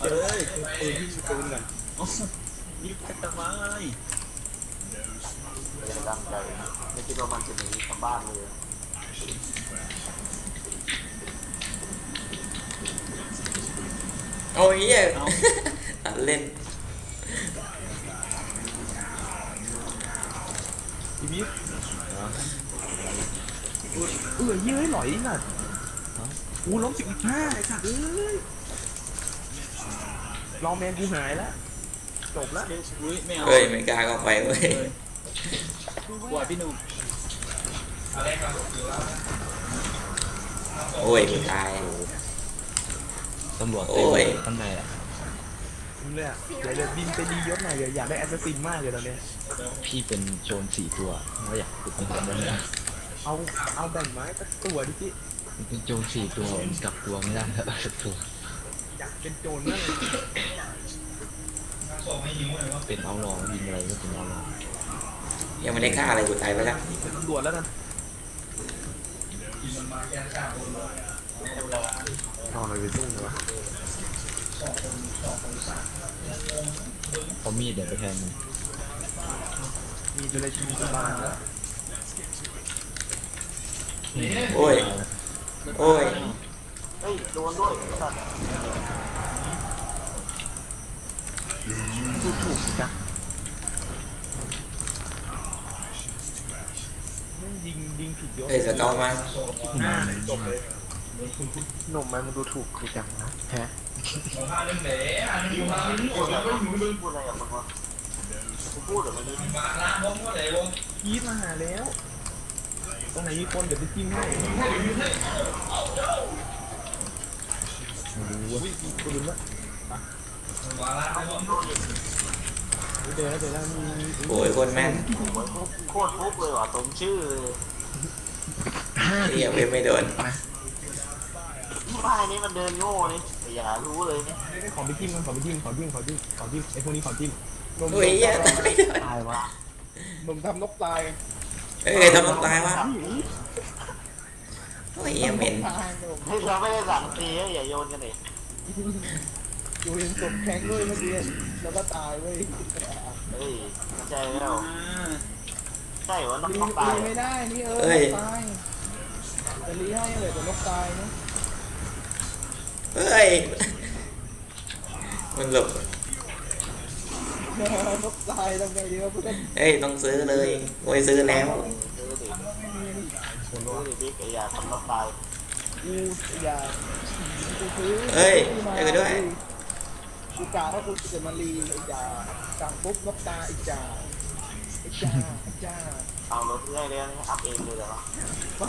เอ้ยปืนที่มีปืนก่อนยิบกันทำไมไม่ได้ตั้งใจไม่คิดว่ามันจะหนีกลับบ้านเลยโอ้ยเหี้ยตัดเล่นอีบิ๊กเออเย้ยหลอยน่ะกูล้มสิบห้าไอ้สัตว์เอ้ย ลองแมนกูหายแล้วจบแล้วอุ้ยไม่เอาเฮ้ยไม่กล้าเข้าไปเว้ยเลยกลัวพี่หนุ่มโอ้ยกูตาย ตำรวจโอ้ย ข้างในอะเลยอะเดี๋ยวเดี๋ยวบินไปดียศหน่อยเดี๋ยวอยากได้แอสซัสซินมากเลยตอนเนี้ยพี่เป็นโจรสี่ตัวไม่อยากติดในคนนั้นนะเอาเอาแบ่งไม้สักตัวดิพี่เป็นโจรสี่ตัวมันกลับตัวไม่ได้แล้วสักตัวอยาก เป็นโจรมากเลยเป็นเอาลองยิงอะไรก็เป็นเอาลองยังไม่ได้ฆ่าอะไรกูตายไปแล้วเป็นตำรวจแล้วกันเอาอะไรไปสู้เลยวะเอามีดเดี๋ยวไปแทนมันมีตัวในชีวิตบ้านแล้วโอ้ย โอ้ย เฮ้ยโดนด้วยสัตว์ ถูกถูกจ้ะแม่งยิงยิงผิดยศเฮ้ยสเกลมาอ่าจบเลยหนุ่มมันดูถูกกูจังนะฮะพูดอะไรวะพูดอะไรกับมึงวะกูพูดหรือไม่ได้ยีดมาหาแล้ว ตรงไหนมีคนเดี๋ยวไปจิ้มให้อุ้ยมีปืนละ เดี๋ยวเดี๋ยวแล้วมีโอ้ยคนแม่นโคตรฟุกเลยว่ะสมชื่อเลยเฮียเว้ยไม่โดนบ้านนี้มันเดินโง่นี่อย่ารู้เลยนี่ขอไปจิ้มกันขอไปจิ้มขอจิ้มขอจิ้มขอจิ้มไอ้พวกนี้ขอจิ้มนมโอ้ยเฮียตายไม่โดนตายวะนมทำนกตายเอ้ยทำน้ำตายวะโอ้ยเฮียเหม็นตายนมเฮ้ยเราไม่ได้สั่งตีอย่าโยนกันเลย อยู่เห็นศพแข็งเลยเมื่อกี้แล้วก็ตายเว้ยเฮ้ยไม่ใช่แล้วอ่าใช่วะน้องรีต้องตายไม่ได้นี่เออเอ้ยตายจะรีให้เลยแต่นกตายนะเฮ้ย มันหลบนกตายทำไงดีวะเพื่อนเฮ้ย ต้องซื้อเลยโอ้ยซื้อแล้ว ซื้อดิซื้อดิบิ๊กไอ้ยาทำน้องตายกูอย่ากูซื้อเฮ้ยมาเจอกันด้วย กูกะว่ากูจะมารีไอ้จ่าสั่งปุ๊บนกตายไอ้จ่าไอ้จ่าไอ้จ่าเอารถได้แล้วนี่อัพเองเลยเหรอ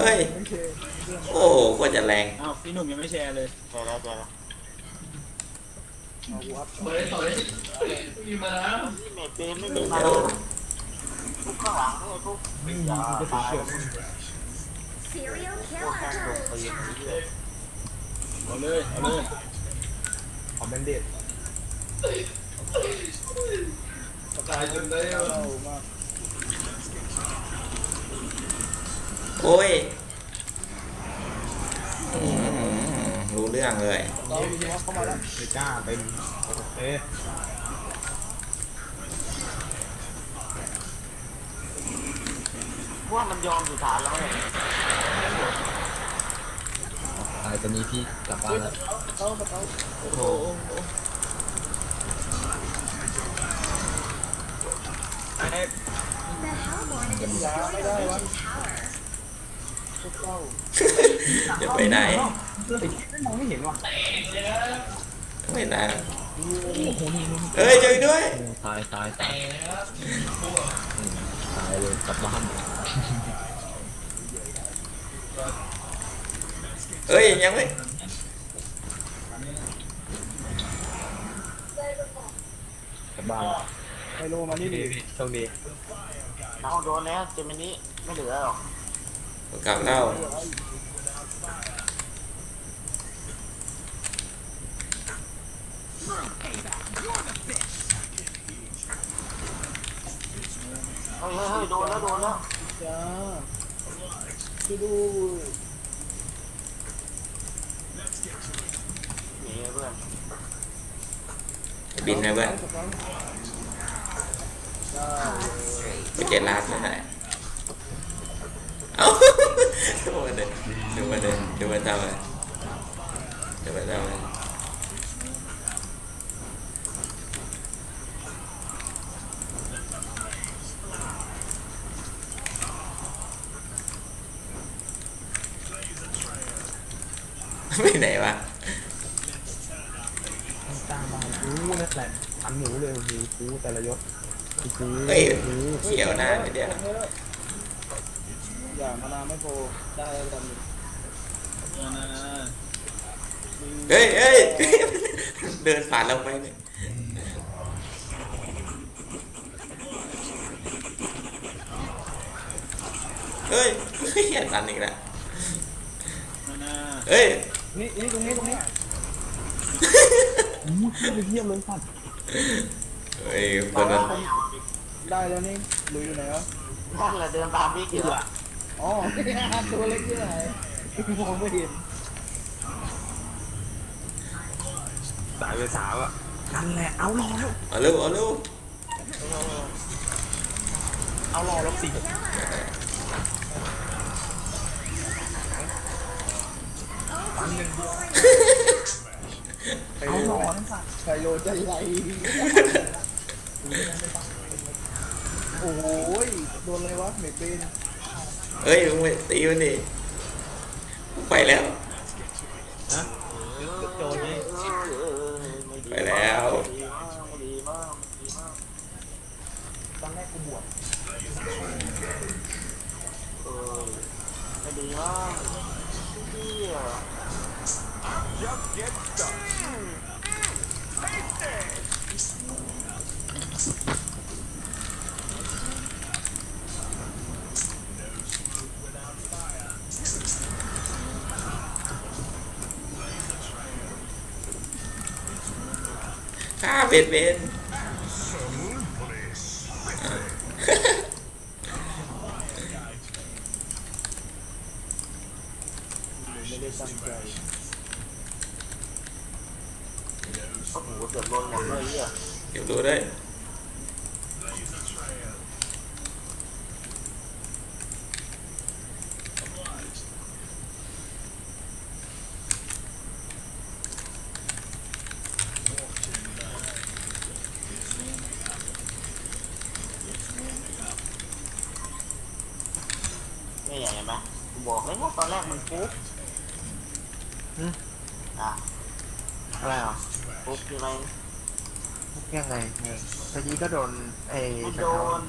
เฮ้ยไม่ใช่เรื่องโอ้โหโคตรจะแรง อ้าวพี่หนุ่มยังไม่แชร์เลยใช่แล้วใช่แล้วเอากูอัพนี่เมทเป็นไม่มีมาทุกข้างหลังนี่ทุกยิงอย่ากูก็ตายเฉย Serial พวกแข่งโดน killer. ตีนี่เลยเอาเลยเอาเลยขอแบนเดด ตายจนได้เอามากโอ้ยอืมรู้เรื่องเลยเรามีว่าเข้ามาแล้วไอ้จ้าเป็นเอ๊ะพวกมันยอมสุดฐานแล้วเนี่ยตายตอนนี้พี่กลับบ้านแล้ว เขาเขาโอ้โห ไอ้ The Hellborn have destroyed a Legion tower. พวกเจ้าจะไปไหน ไอ้ไม่มองไม่เห็นว่ะไม่นะโอ้โหนี่เฮ้ยเจอด้วยโอ้ตายตายตายอืมตายเลยกลับบ้านเฮ้ยยังไม่กลับบ้านไฮโลมานี่ดิโชคดีเอาโดนแล้วเจมินี่ไม่เหลือหรอกกลับแล้วเฮ้ยเฮ้ยเฮ้ยโดนแล้วโดนแล้วจ้าช่วยดูหนีเพื่อนบินนะเพื่อนสกังได้กู เจ็ดล้านแล้วนะเอ้าดูมันเดินดูมันเดินดูมันทำอะไรดูมันทำอะไรไปไหนวะตามมากูนั่นแหละอันหมูเลยมีกูแต่ละยศ เฮ้ยเขียวหน้านิดเดียวอย่ามานานไม่โพอได้แล้วกันมานะเฮ้ยเฮ้ยเดินผ่านเราไปเนี่ยเฮ้ยเฮ้ยอันอีกแล้วมานะเฮ้ยนี่นี่ตรงนี้ตรงนี้อู้ชื่อเยี่ยมเลยสัตว์เฮ้ยคนนั้น ได้แล้วนี่ลุยอยู่ไหนวะนั่นแหละเดินตามพี่กินละอ๋อ ตัวเล็กที่ไหนมองไม่เห็นสายไปสาวอะนั่นแหละเอารอแล้วเอาเร็วเอาเร็วเอารอแล้วสิปันหนึ่งเอารอนั่นสัตว์ไคโลจะไหล โอ้โหโดนอะไรวะเมดเบนเฮ้ยมึงไปตีมันดิไปแล้วโจรนี่ไปแล้วดีมากดีมากตอนแรกกูบวชเออไม่ดีมาก เป็ดเป็นไม่ได้ตั้งใจโอ้โหเกือบโดนหมดเลยเฮียเดี๋ยวดูด้วย นี่เห็นไหมกูบอกเลยว่าตอนแรกมันฟุกอะ อะไรอะ ฟุกใช่ไหม ยังไงตะกี้ก็โดนไอ้ ไม่ ส โด เกาน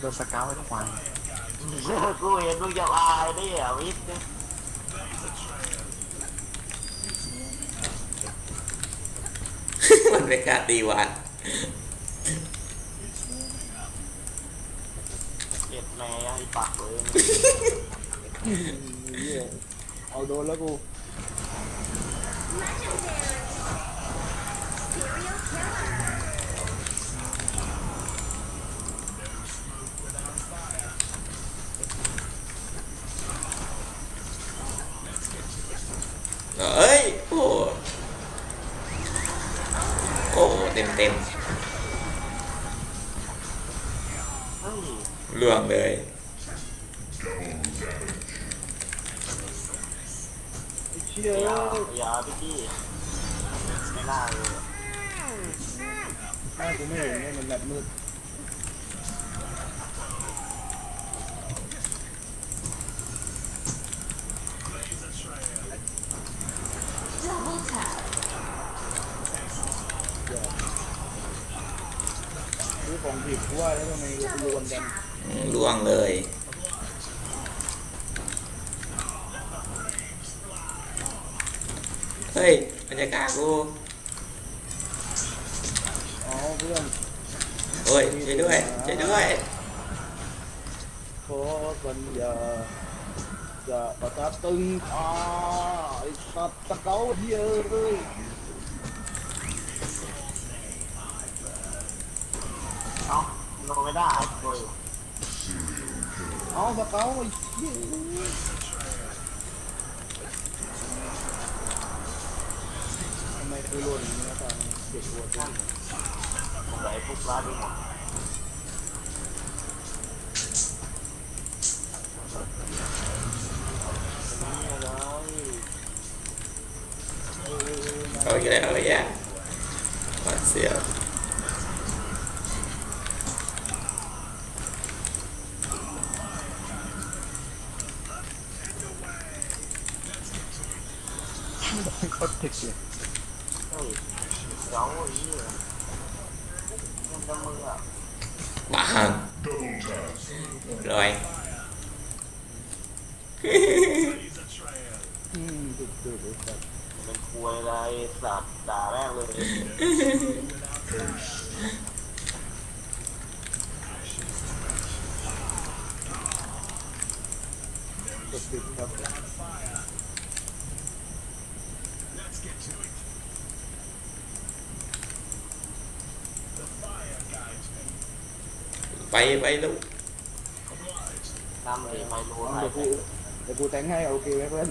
โดน สเกาไอ้ควายกูเห็นมึงจะอายดิอะวิทย์มันไม่กล้าตีหวานเจ็บแม่ไอ้ปากเลยเอาโดนแล้วกู เอ้ยโอ้โอ้เต็มเต็ม เฮ้ย ๆล่วงเลย เชี่ย อย่าอย่าพี่กี้ไม่น่าเลย แม่กูไม่เห็นเนี่ยมันแบบมืด ซื้อของ ผิดว่าแล้วทำไมรวมกันล่วงเลย เฮ้ยมันจะกล้ากูอ๋อเพื่อนโอ้ยช่วยด้วยช่วยด้วยขอสัญญาจะประทับตึงอ่าไอ้สัตว์ตะเกาเฮียเอ้ย เอาตะเกาไอ้เฮียทำไมกูหล่นอย่างนี้นะตอนนี้เด็กหัวจัง แต่ไอ้พวกร้านนี่หมด เอาอีกแล้วเอาอีก แล้วหวาดเสียวโคตรถึกเลย เฮ้ยเจ้าไอ้เหี้ยมันจะมืออะ บางร้อย อืมดุดุดุครับ เป็นควยอะไรสัตว์ด่ามเลยไปหนำเลยไมเดี๋ยวกูเดี๋ยวกูแต่งให้โอเคไหมเพื่อน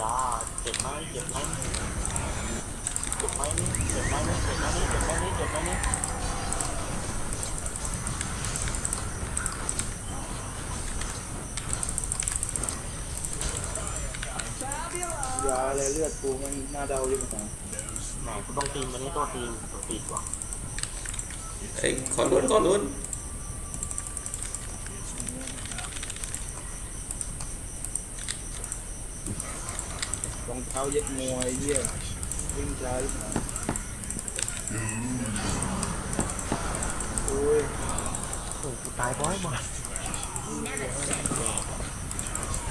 ยาเจ็บไหมเจ็บไหมเจ็บไหมนี่เจ็บไหมนี่เจ็บไหมนี่เจ็บไหมนี่เจ็บไหมนี่ยาอะไรเลือดกูมันหน้าเดาอยู่เหมือนกัน กูต้องตีมมันนี่ตัวตีมตัวตีกว่าเอ้ยขอลุ้นขอลุ้นรองเท้าเย็ดมวยเยี่ยวิ่งช้าที่ไหนโอ้ยโอ้กูตายบ่อยบ่อย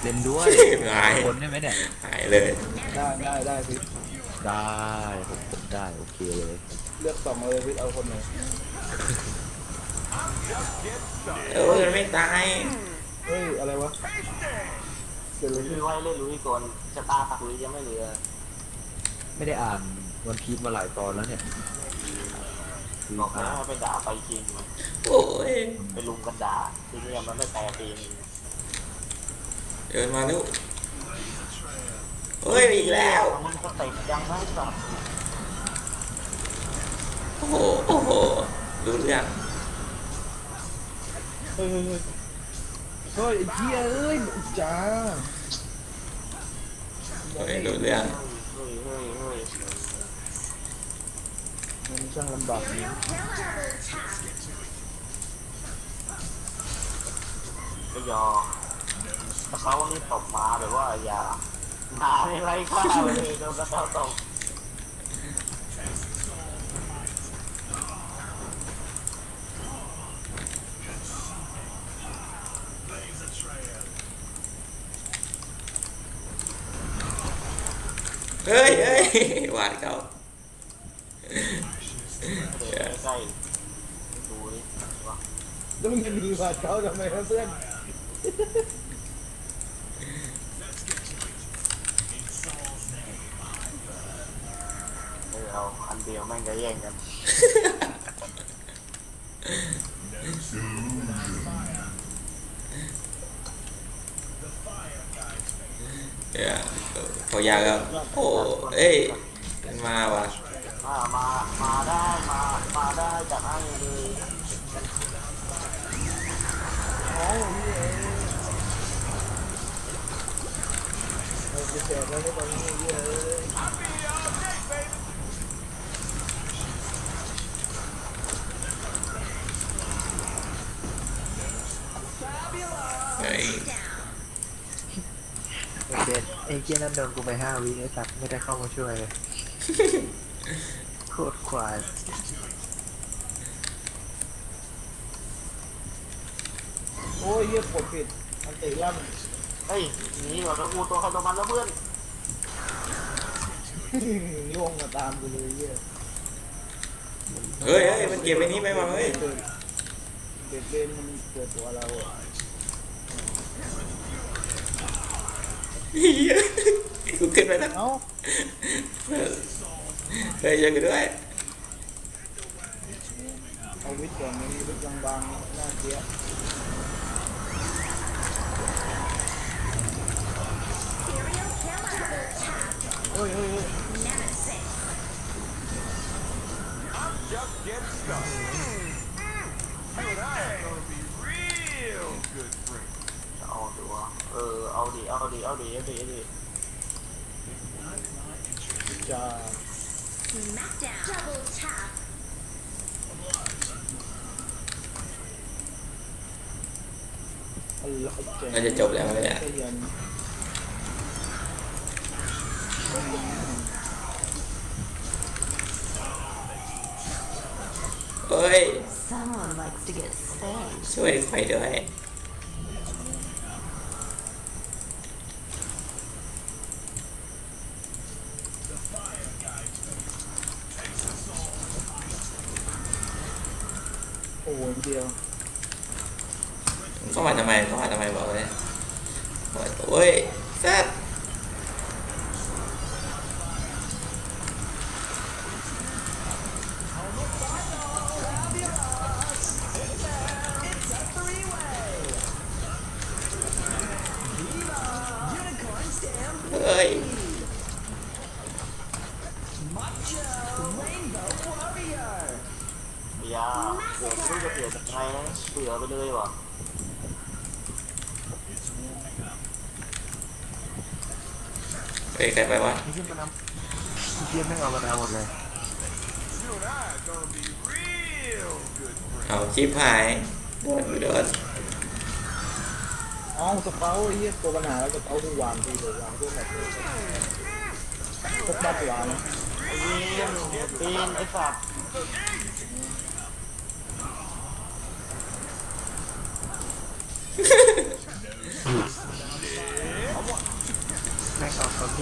เล่นด้วย หายคนได้ไหมเนี่ย หายเลย ได้ได้ได้พี่ ได้ผมผมได้โอเคเลยเลือกสองเลยพี่เอาคนไหนเออมันไม่ตายเฮ้ยอะไรวะเกิดอะไรคืขึ้นอไว้เล่นลุยก่อนชะตาตักลุยยังไม่เหลือไม่ได้อ่านวันพีชมาหลายตอนแล้วเนี่ยคือบอกแล้อ่าวนให้ไปด่าไปจริงมันโอ้ยไปลุมกันด่าทีนี้มันไม่แปลตีนเดินมาลูก เฮ้ยอีกแล้ว มึงก็เตะยังไงสัตว์โอ้โห โอ้โหรู้เรื่องเฮ้ยเฮ้ยเฮ้ยเฮ้ยไอ้เหี้ยเอ้ยจ้าเฮ้ยรู้เรื่องเฮ้ยเฮ้ยเฮ้ยมันช่างลำบากจริงก็ยอมเขานี่ตบมาแบบว่าอย่า มาไม่ไรค่าเลยโดนกระเท้าตกเฮ้ยเฮ้ยหวาดเขาใกล้ดูดิว่าแล้วมึงจะมีบาเขาทำไมวะเพื่อน เออเอาอันเดียวแม่งจะแย่งกันเดี๋ยวเขายากครับโอ้เอ้ยมันมาว่ะมามามาได้มามาได้จากให้เลยอ๋อเหี้ยเออกูแจกแล้วก็ตอนนี้เหี้ย เอ้ยเฮ้ยโอเคไอ้เจ้ยนั่นโดนกูไปห้าวิไอ้สัตว์ไม่ได้เข้ามาช่วยเลยโคตรควายโอ้ยเหี้ยปวดผิดอันติลั่นเฮ้ยหนีเราจะกูตัวใครตัวมันแล้วเพื่อนล่วงมาตามกูเลยเหี้ยเฮ้ยเฮ้ยมันเก็บไปนี้ไปวะเฮ้ยเด็ดเบนมันเกิดตัวเราอะ iya bukan mana oh. kayak yang kedua Covid yang ini yang bang lagi ya Oi, oi, oi. Just get started. วะเออเอาดิเอาดิเอาดิเอาดิเอาดิจ้า Smackdown. Double tap. อะไรแกน่าจะจบแล้วเนี่ยขยันเฮ้ย Someone likes to get spanked. ช่วยไฟด้วย ชิปหายโดนโดนเอ้าสเปาไอ้เหี้ยตัวปัญหาแล้วสเปาที่วางทีเลยวางพวกแบบนี้พวกบ้าวางนะไอ้ยิงปีนไอ้สัตว์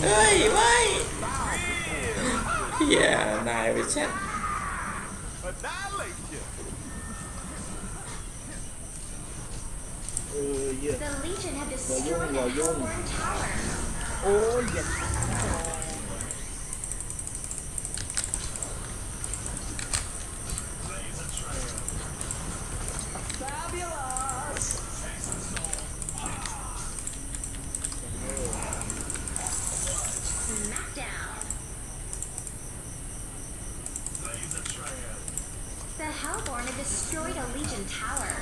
เฮ้ยไม่เฮียนายไปแช่เอ อเหี้ย The Legion have Rồi destroyed dung, the rồi dung. Hellborn Tower. โอ้ยอย่า Smackdown. The Hellborn have destroyed a Legion tower.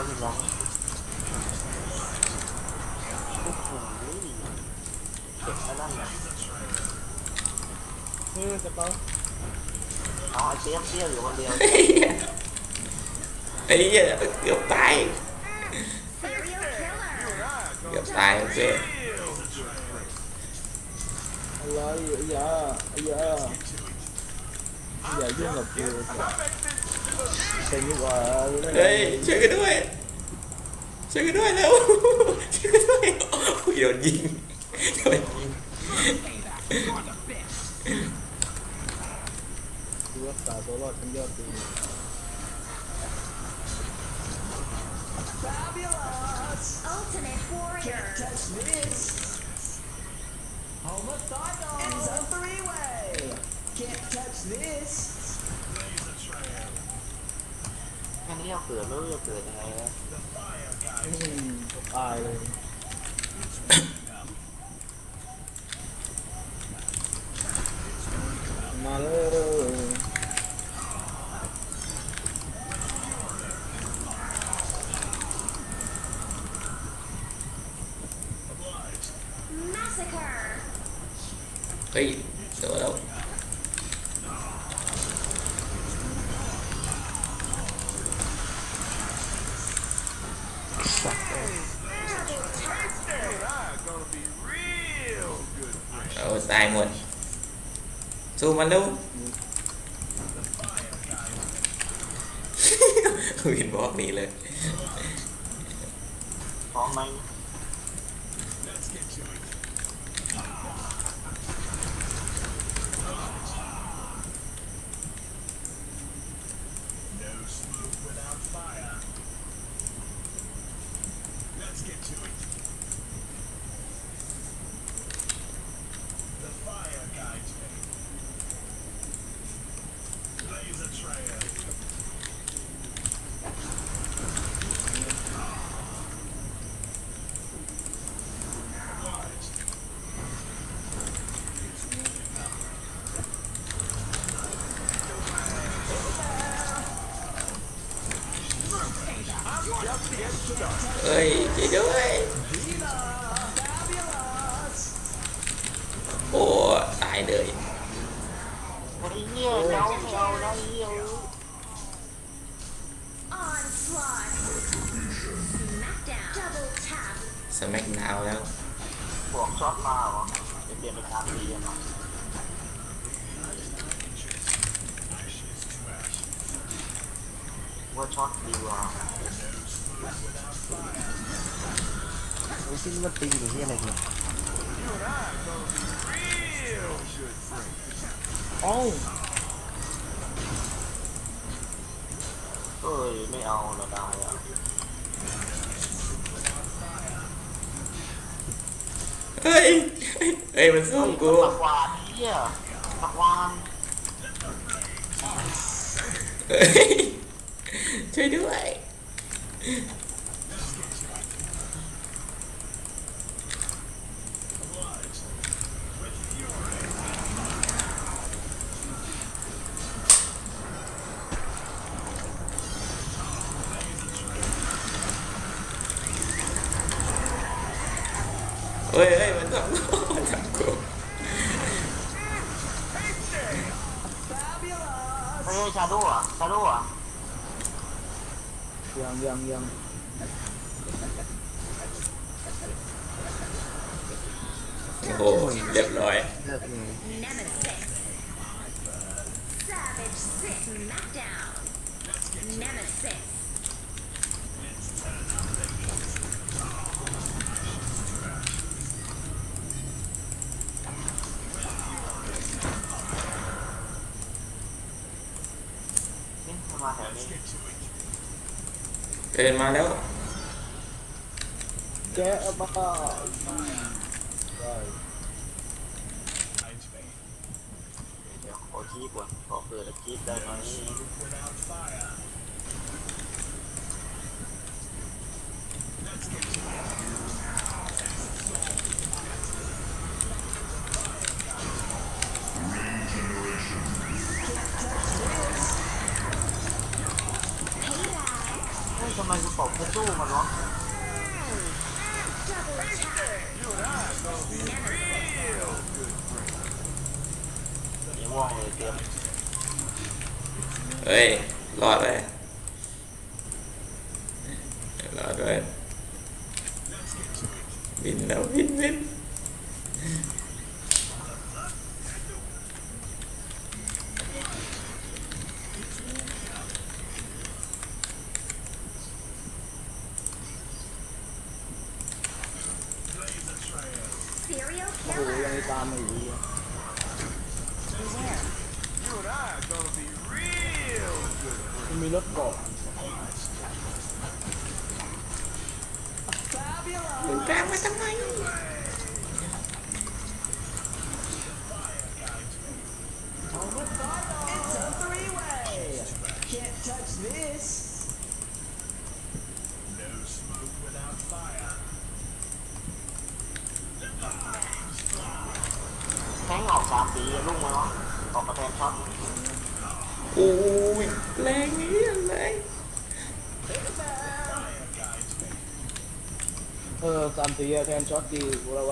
อยหนึ่งร้อยโอ้โหเจ็บแล้วนั่นแหละเออจะเป้อาไอเชี่ยเชี่ยอยู่คนเดียวไอ้เหี้ยเกือบตายเกือบตายโอเคอะไรอย่าอย่าอย่ายุ่งกับกู เป็นดีกว่าเฮ้ยช่วยกันด้วยช่วยกันด้วยแล้วช่วยกันด้วยโอ้ยโดนยิงโดนยิงกูรักษาตัวรอดเป็นยอดดี Ultimate warrior. Cái này nó cửa lưới cửa này อืมตายเลยมาเลย Massacre. เฮ้ยโดนแล้ว เอาตายหมด สู้มันเร็ววินบอกหนีเลย Con mày เอที่อะไรเนี่ยเอ้าเอ้ย ไม่เอาละได้อะเฮ้ย เฮ้ย มันสู้เฮ้ยกู ตะวานเหี้ยตะวานเฮ้ย ช่วยด้วย เฮ้ยชาโดว์อะชาโดว์อะยังยังยังโอ้โหเรียบร้อยเลิกเลย Nemesis. Savage Six. Smackdown. Nemesis. เดินมาแล้ว แกะมาเดี๋ยวขอคีบก่อนขอเปิดแล้วคีบได้ไหม ฮ้ยทำไมกูตบไม่สู้มันเนาะเฮ้ย รอดเลยรอดด้วยบินแล้วบินบิน Serial โอ้โห killer. ยังตามมาอยู่ดี Beware. มันมี รถเกาะมึงกล้งมาทำไม อสามตีอะแทนช็อตดีกูแล้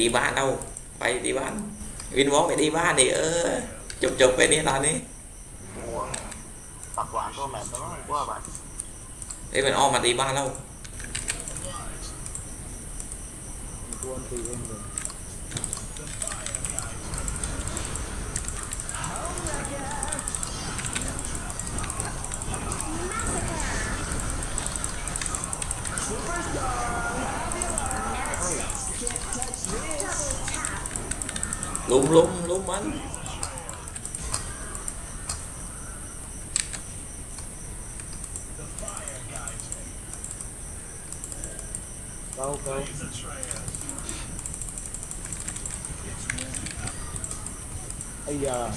ตีบ้านเอาไปที่บ้าน วินวอกไปที่บ้านนี่เออ จบจบไปนี่ตอนนี้ง่วงปักหวานตัวแมทแล้วว่าบ้านเฮ้ยมันออมมาที่บ้านแล้ว lúng lúng lúng bánh câu câu bây giờ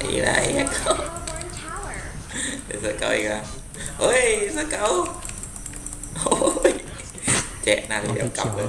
đi đây cậu. Để sao cậu ra ôi sao cậu. Ôi. Chạy nào thì đeo cặp lên.